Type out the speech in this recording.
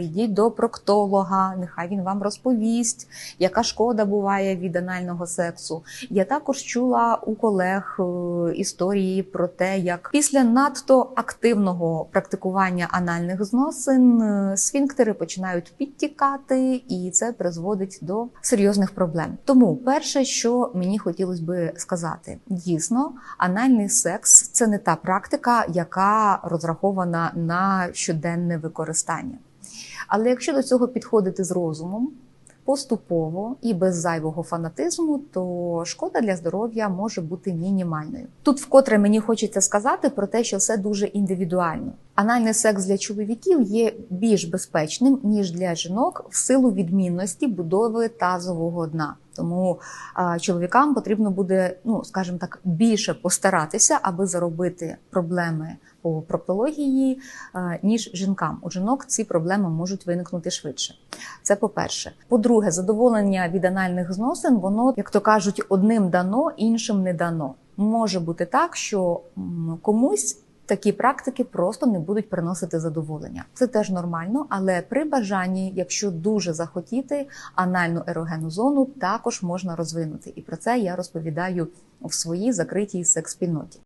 Йдіть до проктолога, нехай він вам розповість, яка шкода буває від анального сексу. Я також чула у колег е, історії про те, як після надто активного практикування анальних зносин е, сфінктери починають підтікати, і це призводить до серйозних проблем. Тому перше, що мені хотілося би сказати, дійсно, анальний секс це не та практика, яка розрахована на щоденне використання. Але якщо до цього підходити з розумом, поступово і без зайвого фанатизму, то шкода для здоров'я може бути мінімальною. Тут вкотре мені хочеться сказати про те, що все дуже індивідуально. Анальний секс для чоловіків є більш безпечним ніж для жінок в силу відмінності будови тазового дна. Тому а, чоловікам потрібно буде, ну скажімо так, більше постаратися, аби заробити проблеми по проктології, а, ніж жінкам. У жінок ці проблеми можуть виникнути швидше. Це по-перше. По-друге, задоволення від анальних зносин, воно, як то кажуть, одним дано, іншим не дано. Може бути так, що комусь такі практики просто не будуть приносити задоволення. Це теж нормально, але при бажанні, якщо дуже захотіти, анальну ерогенну зону також можна розвинути. І про це я розповідаю в своїй закритій секс-спільноті.